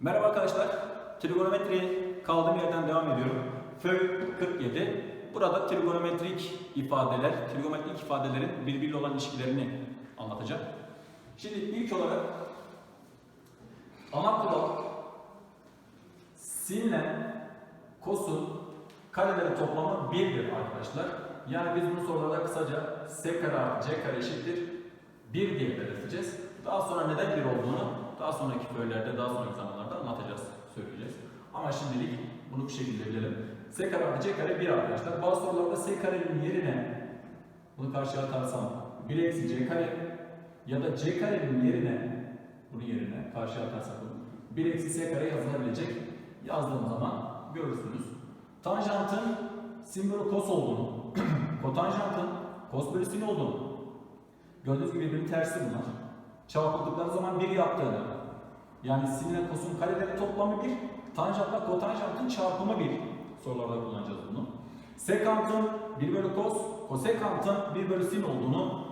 Merhaba arkadaşlar. Trigonometri kaldığım yerden devam ediyorum. Fö 47. Burada trigonometrik ifadeler, trigonometrik ifadelerin birbiriyle olan ilişkilerini anlatacağım. Şimdi ilk olarak ana kural sinle kosun kareleri toplamı 1'dir arkadaşlar. Yani biz bunu sorularda kısaca s kare c kare eşittir 1 diye belirteceğiz. Daha sonra neden 1 olduğunu daha sonraki föylerde, daha sonraki zamanlarda anlatacağız, söyleyeceğiz. Ama şimdilik bunu bu şekilde bilelim. S kare artı C kare 1 arkadaşlar. Bazı sorularda S karenin yerine bunu karşıya atarsam 1 eksi C kare ya da C karenin yerine bunun yerine karşıya atarsak bunu 1 eksi S kare yazılabilecek. Yazdığım zaman görürsünüz. Tanjantın sin bölü kos olduğunu, kotanjantın kos bölü sin olduğunu gördüğünüz gibi birbirinin tersi bunlar çarpıldıkları zaman 1 yaptığını yani sin kosun kareleri toplamı 1, tanjantla kotanjantın çarpımı 1 sorularda kullanacağız bunu. Sekantın 1 bölü kos, kosekantın 1 bölü sin olduğunu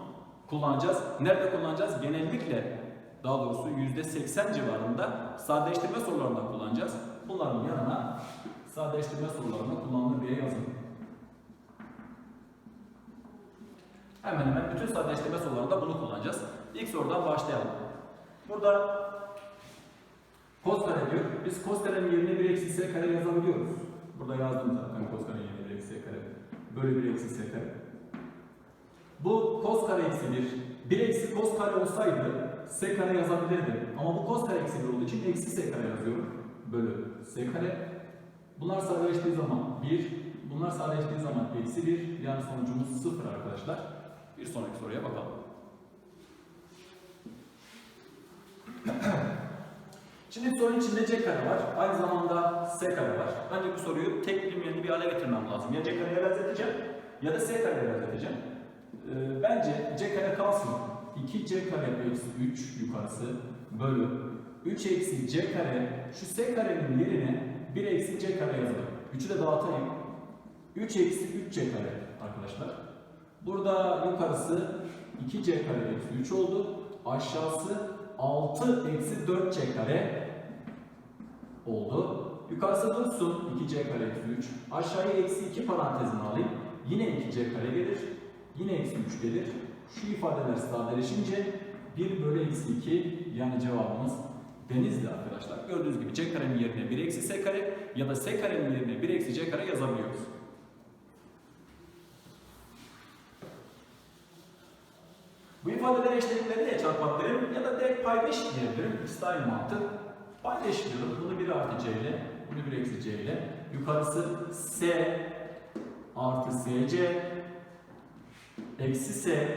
kullanacağız. Nerede kullanacağız? Genellikle daha doğrusu %80 civarında sadeleştirme sorularında kullanacağız. Bunların yanına sadeleştirme sorularında kullanılır diye yazın. Hemen hemen bütün sadeleştirme sorularında bunu kullanacağız. İlk sorudan başlayalım. Burada kos kare diyor. Biz kos karenin yerine 1 eksi s kare yazabiliyoruz. Burada yazdım zaten kos karenin yerine 1 eksi s kare. Bölü 1 eksi s kare. Bu kos kare eksi 1. 1 eksi kos kare olsaydı s kare yazabilirdim. Ama bu kos kare eksi 1 olduğu için eksi s kare yazıyorum. Bölü s kare. Bunlar sadeleştiği zaman 1. Bunlar sadeleştiği zaman eksi 1. Yani sonucumuz 0 arkadaşlar. Bir sonraki soruya bakalım. Şimdi sorunun içinde c kare var. Aynı zamanda s kare var. Önce bu soruyu tek bilinmeyeni bir hale getirmem lazım. Ya c kareye benzeteceğim ya da s kareye benzeteceğim. Ee, bence c kare kalsın. 2c kare eksi 3 yukarısı bölü 3 eksi c kare şu s karenin yerine 1 eksi c kare yazalım. 3'ü de dağıtayım. 3 eksi 3c kare arkadaşlar. Burada yukarısı 2c kare eksi 3 oldu. Aşağısı 6 eksi 4c kare oldu. Yukarısı dursun 2c kare eksi 3. Aşağıya eksi 2 parantezini alayım. Yine 2c kare gelir. Yine eksi 3 gelir. Şu ifadeler sadeleşince 1 bölü eksi 2 yani cevabımız denizli arkadaşlar. Gördüğünüz gibi c karenin yerine 1 eksi s kare ya da s karenin yerine 1 eksi c kare yazabiliyoruz. Bu ifadeleri eşlenikleri çarpabilirim ya da direkt payda eşitleyebilirim. İkisi de eşitliyorum. Bunu 1 artı c ile, bunu 1 eksi c ile. Yukarısı s artı sc eksi s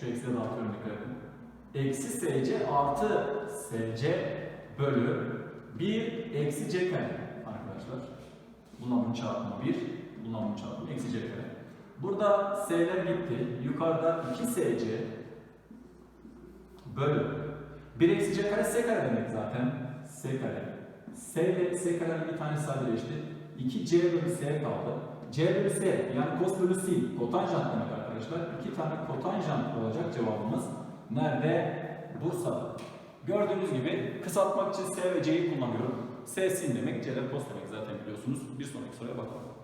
şu eksi dağıtıyorum dikkat edin. Eksi sc artı sc bölü 1 eksi c kare arkadaşlar. Bununla bunun çarpımı 1, bununla bunun çarpımı eksi c kare. Burada s'ler gitti. Yukarıda 2sc bölü 1 eksi c kare s kare demek zaten. S kare. s ile s karenin bir tane sadeleşti. 2c bölü s kaldı. c bölü s yani cos bölü sin kotanjant demek arkadaşlar. İki tane kotanjant olacak cevabımız. Nerede? Bursa'da. Gördüğünüz gibi kısaltmak için s ve c'yi kullanıyorum. s sin demek, c de cos demek zaten biliyorsunuz. Bir sonraki soruya bakalım.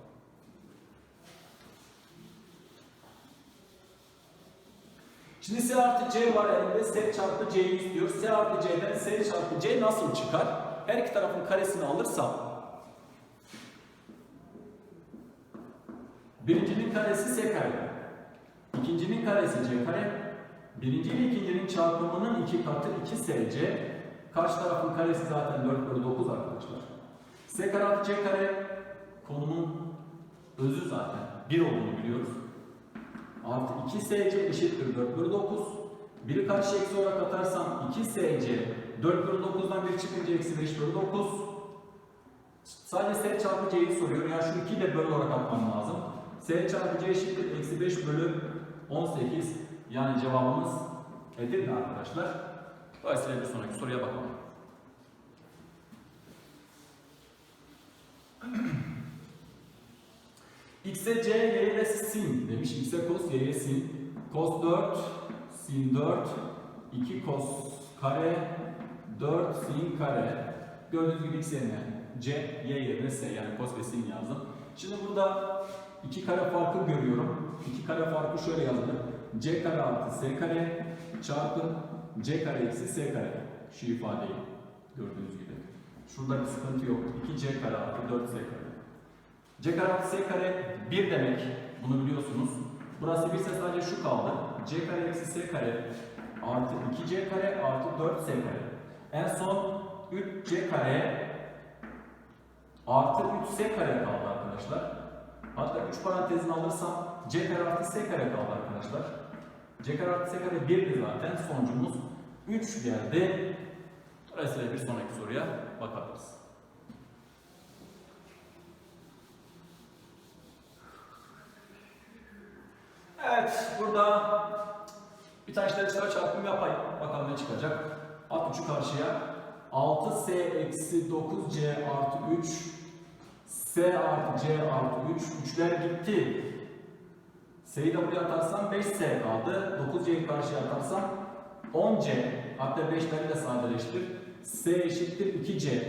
Şimdi S artı C var elimde. S çarpı C'yi istiyor. S artı C'den S çarpı C nasıl çıkar? Her iki tarafın karesini alırsam birincinin karesi S kare. ikincinin karesi C kare. Birinci ile ikincinin çarpımının iki katı 2SC. Karşı tarafın karesi zaten 4 bölü 9 arkadaşlar. S kare artı C kare konumun özü zaten 1 olduğunu biliyoruz. Artı 2SC eşittir 4 bölü 9. Biri karşı eksi olarak atarsam 2SC 4 bölü 9'dan 1 çıkınca eksi 5 bölü 9. Sadece S çarpı C'yi soruyor. Yani şu 2 de bölü olarak atmam lazım. S çarpı C eşittir eksi 5 bölü 18. Yani cevabımız Edirne arkadaşlar. Dolayısıyla bir sonraki soruya bakalım. X'e C, Y'ye de sin demiş. X'e cos, Y'ye sin. Cos 4, sin 4, 2 cos kare, 4 sin kare. Gördüğünüz gibi x c, y yerine s yani cos ve sin yazdım. Şimdi burada iki kare farkı görüyorum. İki kare farkı şöyle yazılır. c kare artı s kare çarpı c kare eksi s kare. Şu ifadeyi gördüğünüz gibi. Şurada bir sıkıntı yok. 2c kare artı 4s kare. c kare artı s kare 1 demek. Bunu biliyorsunuz. Burası bir ise sadece şu kaldı. c kare eksi s kare artı 2c kare artı 4s kare. En son 3c kare artı 3s kare kaldı arkadaşlar. Hatta 3 parantezini alırsam c kare artı s kare kaldı arkadaşlar. c kare artı s kare 1'di zaten. Sonucumuz 3 geldi. Dolayısıyla bir sonraki soruya bakabiliriz. Evet, burada bir tane işler çarpım yapayım. Bakalım ne çıkacak. At 3'ü karşıya. 6s eksi 9c artı 3 s artı c artı 3 3'ler gitti. S'yi de buraya atarsam 5s kaldı. 9c'yi karşıya atarsam 10c hatta 5'leri de sadeleştir. s eşittir 2c.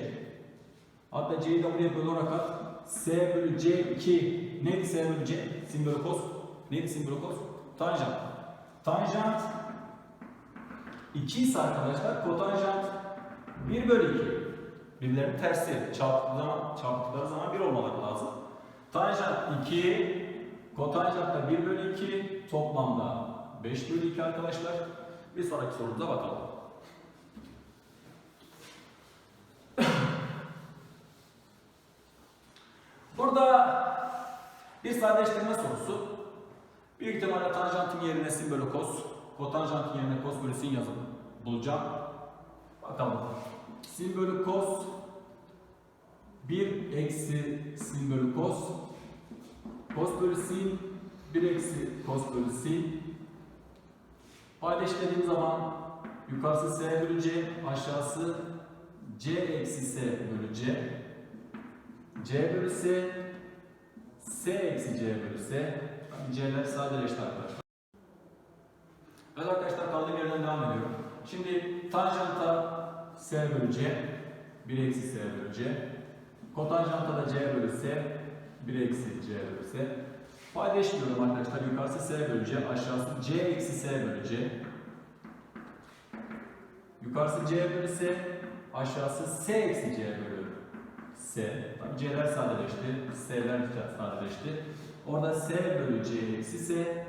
Hatta c'yi de buraya böl olarak at. s bölü c 2 neydi s bölü c? Sin bölü. Neydi kos? Tanjant. Tanjant 2 ise arkadaşlar kotanjant 1 bölü 2. Birbirlerinin tersi. Çarptıkları zaman, çarptıkları zaman 1 olmaları lazım. Tanjant 2, kotanjant da 1 bölü 2, toplamda 5 bölü 2 arkadaşlar. Bir sonraki sorumuza bakalım. Burada bir sadeleştirme sorusu. Büyük ihtimalle tanjantın yerine sin bölü kos, kotanjantın yerine kos bölü sin yazıp bulacağım. Bakalım. Sin bölü kos 1 eksi sin bölü kos kos bölü sin 1 eksi kos bölü sin paylaştırdığım zaman yukarısı s bölü c aşağısı c eksi s bölü c c bölü s s eksi c bölü s c'ler sadeleşti arkadaşlar. Evet arkadaşlar kaldığım yerden devam ediyorum. Şimdi tanjanta s bölü c 1 eksi s bölü c. Kotanjanta da c bölü s 1 eksi c bölü s. Paylaşıyorum arkadaşlar. Yukarısı s bölü c aşağısı c eksi s bölü c. Yukarısı c bölü s aşağısı s eksi c bölü s. Tabii c'ler sadeleşti. S'ler sadeleşti orada s bölü c eksi s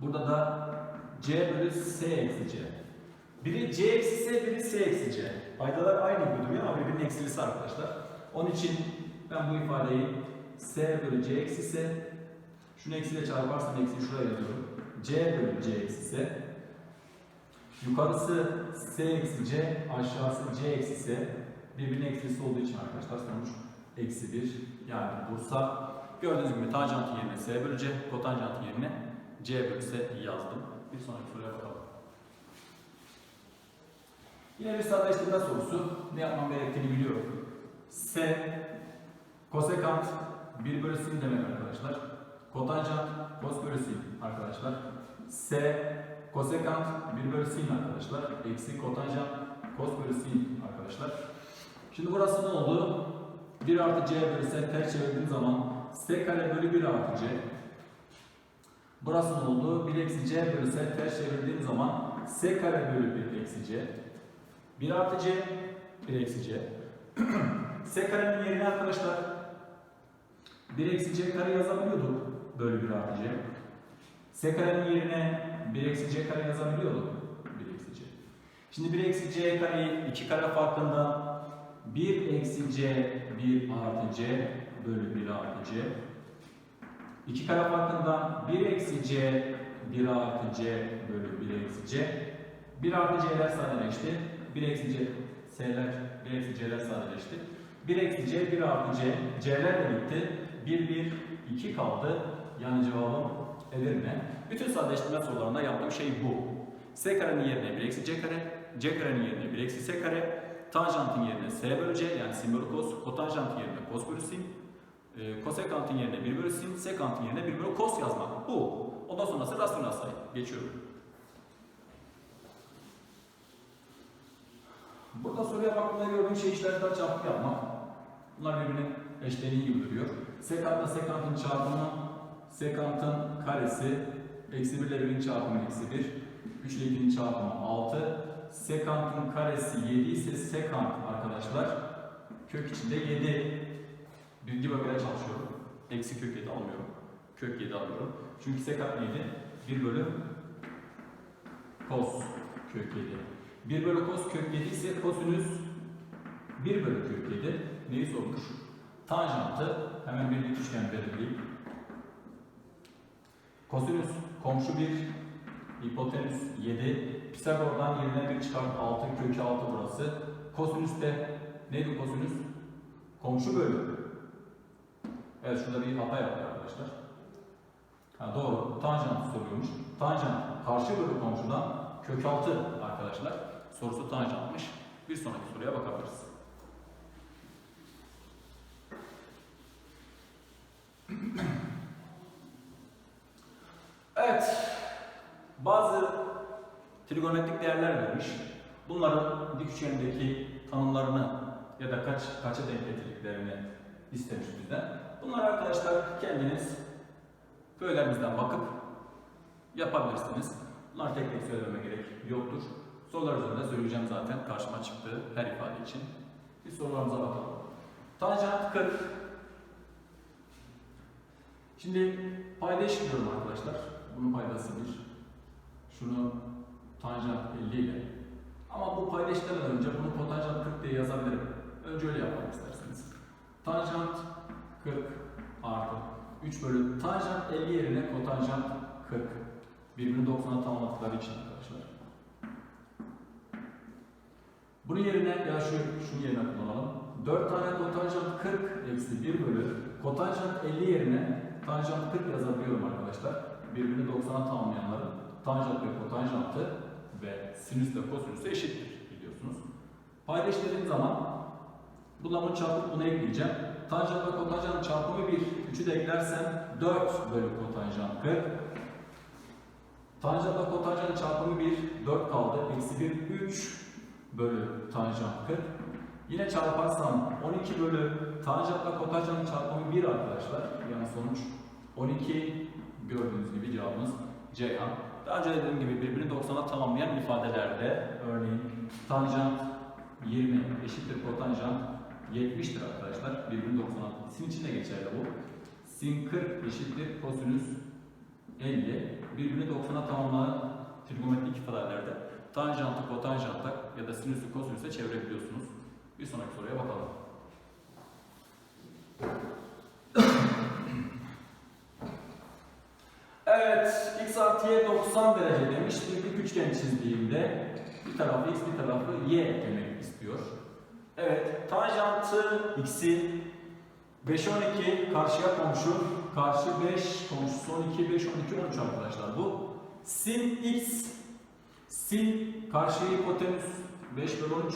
burada da c bölü s eksi c biri c eksi s, biri s eksi c. Paydalar aynı gibi duruyor ama birbirinin eksilisi arkadaşlar. Onun için ben bu ifadeyi s bölü c eksi s, şunu eksiyle çarparsam eksi şuraya yazıyorum. c bölü c eksi s. Yukarısı s eksi c, aşağısı c eksi s. Birbirinin eksilisi olduğu için arkadaşlar sonuç eksi 1. Yani Bursa gördüğünüz gibi tanjantın yerine s bölü c, kotanjantın yerine c bölü s yazdım. Bir sonraki soruya bakalım. Yine bir sadeleştirme sorusu. Ne yapmam gerektiğini biliyorum. S, kosekant 1 bölü sin demek arkadaşlar. Kotanjant kos bölü sin arkadaşlar. S, kosekant 1 bölü sin arkadaşlar. Eksi kotanjant kos bölü sin arkadaşlar. Şimdi burası ne oldu? 1 artı c bölü s ters çevirdiğim zaman s kare bölü 1 artı c. Burası ne oldu? 1 eksi c bölü s ters çevirdiğim zaman s kare bölü 1 eksi c. 1 artı c, 1 eksi c. s karenin yerine arkadaşlar 1 eksi c kare yazabiliyorduk. Bölü 1 artı c. s karenin yerine 1 eksi c kare yazabiliyorduk. 1 eksi c. Şimdi 1 eksi c kareyi 2 kare farkında 1 eksi c 1 artı c bölü 1 artı c. 2 kare farkından 1 eksi c 1 artı c bölü 1 eksi c. 1 artı c'ler sadeleşti. 1 eksi c s'ler 1 eksi c'ler sadeleşti. 1 eksi c 1 artı c c'ler de gitti. 1 1 2 kaldı. Yani cevabım Edirne. Bütün sadeleştirme sorularında yaptığım şey bu. S karenin yerine 1 eksi c kare, c karenin yerine 1 eksi s kare, tanjantın yerine s bölü c yani sin bölü kos, kotanjantın yerine kos bölü sin, e, kosekantın yerine 1 bölü sin, sekantın yerine 1 bölü kos yazmak. Bu. Ondan sonrası rasyonel sayı. Geçiyorum. Burada soruya baktığımda gördüğüm şey işaretler çarpımı yapmak. Bunlar birbirinin eşleniği gibi duruyor. Sekantla sekantın çarpımı, sekantın karesi, eksi 1 ile 1'in çarpımı eksi 1, 3 ile 2'nin çarpımı 6, sekantın karesi 7 ise sekant arkadaşlar kök içinde 7. Bilgi bölgede çalışıyorum. Eksi kök 7 almıyorum. Kök 7 alıyorum. Çünkü sekant neydi? 1 bölü kos kök 7. 1 bölü kos kök 7 ise kosinüs 1 bölü kök 7 neyi sormuş? Tanjantı hemen bir üçgen belirleyeyim. Kosinüs komşu 1, hipotenüs 7. Pisagor'dan yerine 1 çıkart 6 kökü 6 burası. Kosinüs de neydi kosinüs? Komşu bölü. Evet şurada bir hata yaptı arkadaşlar. Ha, doğru. Tanjant soruyormuş. Tanjant karşı bölü komşudan kök 6 arkadaşlar. Sorusu tanjantmış. Bir sonraki soruya bakabiliriz. Evet. Bazı trigonometrik değerler vermiş. Bunların dik üçgendeki tanımlarını ya da kaç kaça denk getirdiklerini istemiş bizden. Bunları arkadaşlar kendiniz köylerimizden bakıp yapabilirsiniz. Bunlar tek tek söylememe gerek yoktur. Sorular üzerinde söyleyeceğim zaten karşıma çıktığı her ifade için. Bir sorularımıza bakalım. Tanjant 40. Şimdi payda arkadaşlar. Bunun paydası 1. Şunu tanjant 50 ile. Ama bu payda eşitlemeden önce bunu kotanjant 40 diye yazabilirim. Önce öyle yapmak isterseniz. Tanjant 40 artı 3 bölü tanjant 50 yerine kotanjant 40. Birbirini 90'a tamamladıkları için arkadaşlar. Bunun yerine ya şu şunu yerine kullanalım. 4 tane kotanjant 40 eksi 1 bölü kotanjant 50 yerine tanjant 40 yazabiliyorum arkadaşlar. Birbirini 90'a tamamlayanların tanjant ve kotanjantı ve sinüs ve kosinüsü eşittir biliyorsunuz. Payda eşitlediğim zaman bunu çarpıp bunu ekleyeceğim. Tanjant ve kotanjant çarpımı 1. 3'ü de eklersem 4 bölü kotanjant 40. Tanjantla kotanjant çarpımı 1, 4 kaldı. Eksi 1, 3 bölü tanjant 40. Yine çarparsam 12 bölü tanjantla kotanjant çarpımı 1 arkadaşlar. Yani sonuç 12 gördüğünüz gibi cevabımız Ceyhan. Daha önce dediğim gibi birbirini 90'a tamamlayan ifadelerde örneğin tanjant 20 eşittir kotanjant 70'tir arkadaşlar. Birbirini 90'a. Sin için de geçerli bu. Sin 40 eşittir kosinüs 50 birbirini 90'a tamamlayan trigonometrik ifadelerde tanjantı kotanjanta ya da sinüsü kosinüse çevirebiliyorsunuz. Bir sonraki soruya bakalım. Evet, x artı y 90 derece demiş. Bir dik üçgen çizdiğimde bir tarafı x bir tarafı y demek istiyor. Evet, tanjantı x'i 5 12 karşıya komşu, karşı 5 komşusu 12 5 12 13 arkadaşlar bu. Sin x sin karşıya hipotenüs 5 bölü 13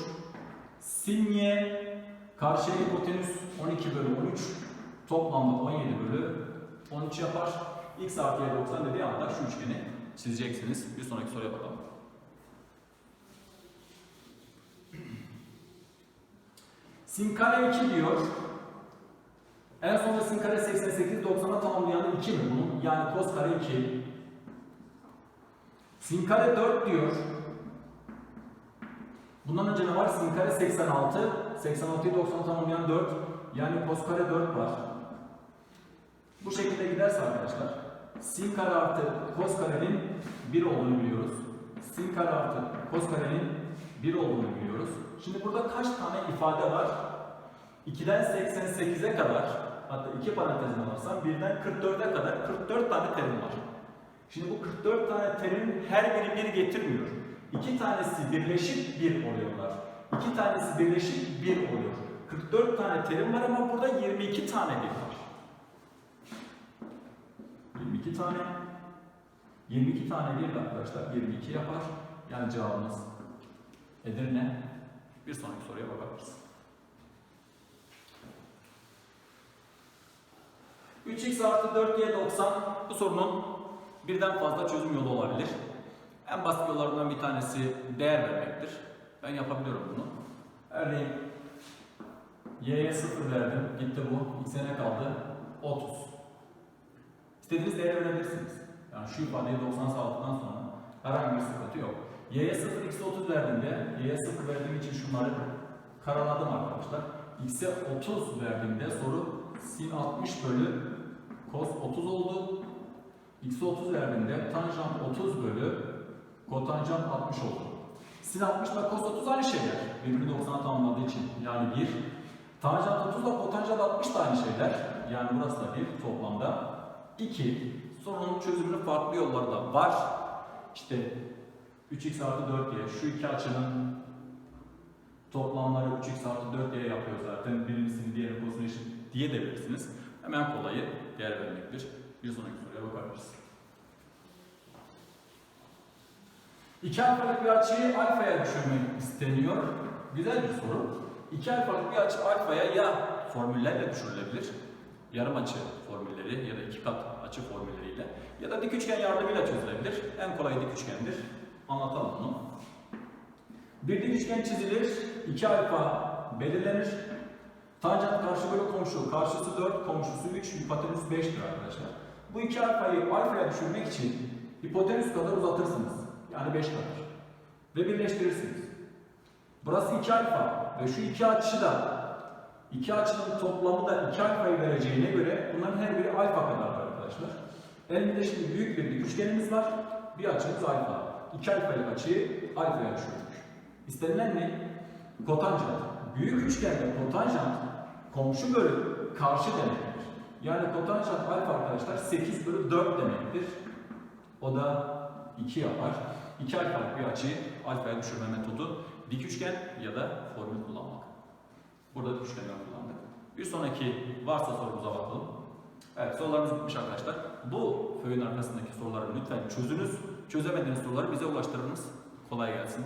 sin y karşıya hipotenüs 12 bölü 13 toplamda 17 bölü 13 yapar. X artı y 90 dediği anda şu üçgeni çizeceksiniz. Bir sonraki soruya bakalım. Sin kare 2 diyor. En sonunda sin kare 88 90'a tamamlayanı 2 mi bunun? Yani cos kare 2. Sin kare 4 diyor. Bundan önce ne var? Sin kare 86. 86'yı 90'a tamamlayan 4. Yani cos kare 4 var. Bu şekilde giderse arkadaşlar sin kare artı cos karenin 1 olduğunu biliyoruz. Sin kare artı cos karenin 1 olduğunu biliyoruz. Şimdi burada kaç tane ifade var? 2'den 88'e kadar hatta iki parantezine alırsam 1'den 44'e kadar 44 tane terim var. Şimdi bu 44 tane terimin her biri bir getirmiyor. İki tanesi birleşip bir oluyorlar. İki tanesi birleşip bir oluyor. 44 tane terim var ama burada 22 tane bir var. 22 tane 22 tane bir de arkadaşlar 22 yapar. Yani cevabımız Edirne. Bir sonraki soruya bakabiliriz. 3x artı 4y 90 bu sorunun birden fazla çözüm yolu olabilir. En basit yollarından bir tanesi değer vermektir. Ben yapabiliyorum bunu. Örneğin y'ye 0 verdim. Gitti bu. x'e ne kaldı? 30. İstediğiniz değeri verebilirsiniz. Yani şu ifadeyi 90 sağladıktan sonra herhangi bir sıkıntı yok. y'ye 0, x'e 30 verdiğimde, y'ye 0 verdiğim için şunları karaladım arkadaşlar. x'e 30 verdiğimde soru sin 60 bölü cos 30 oldu. x'e 30 verdiğimde tanjant 30 bölü kotanjant 60 oldu. Sin 60 ile cos 30 aynı şeyler. Birbirini 90'a tamamladığı için. Yani 1. Tanjant 30 ile kotanjant 60 da aynı şeyler. Yani burası da 1 toplamda. 2. Sorunun çözümünün farklı yolları da var. İşte 3x artı 4y. Şu iki açının toplamları 3x artı 4y yapıyor zaten. Birincisini diğerini kosinüs diye de verirsiniz. Hemen kolayı değer vermektir. Bir sonraki soruya bakabiliriz. İki alfalık bir açıyı alfaya düşürmek isteniyor. Güzel bir soru. İki alfalık bir açı alfaya ya formüllerle düşürülebilir. Yarım açı formülleri ya da iki kat açı formülleriyle ya da dik üçgen yardımıyla çözülebilir. En kolay dik üçgendir. Anlatalım bunu. Bir dik üçgen çizilir. 2 alfa belirlenir. Tanjant karşı bölü komşu. Karşısı 4, komşusu 3, hipotenüs 5'tir arkadaşlar. Bu iki alfayı alfaya düşürmek için hipotenüs kadar uzatırsınız. Yani 5 kadar. Ve birleştirirsiniz. Burası 2 alfa ve şu iki açı da iki açının toplamı da 2 alfayı vereceğine göre bunların her biri alfa kadar arkadaşlar. Elimizde şimdi büyük bir dik üçgenimiz var. Bir açımız alfa. 2 alfalık açıyı alfaya düşürdük. İstenilen ne? Kotanjant. Büyük üçgende kotanjant komşu bölü karşı demektir. Yani kotanjant alfa arkadaşlar 8 bölü 4 demektir. O da 2 yapar. 2 alfalık bir açıyı alfaya düşürme metodu dik üçgen ya da formül kullanmak. Burada dik üçgenler kullandık. Bir sonraki varsa sorumuza bakalım. Evet sorularımız bitmiş arkadaşlar. Bu föyün arkasındaki soruları lütfen çözünüz. Çözemediğiniz soruları bize ulaştırınız. Kolay gelsin.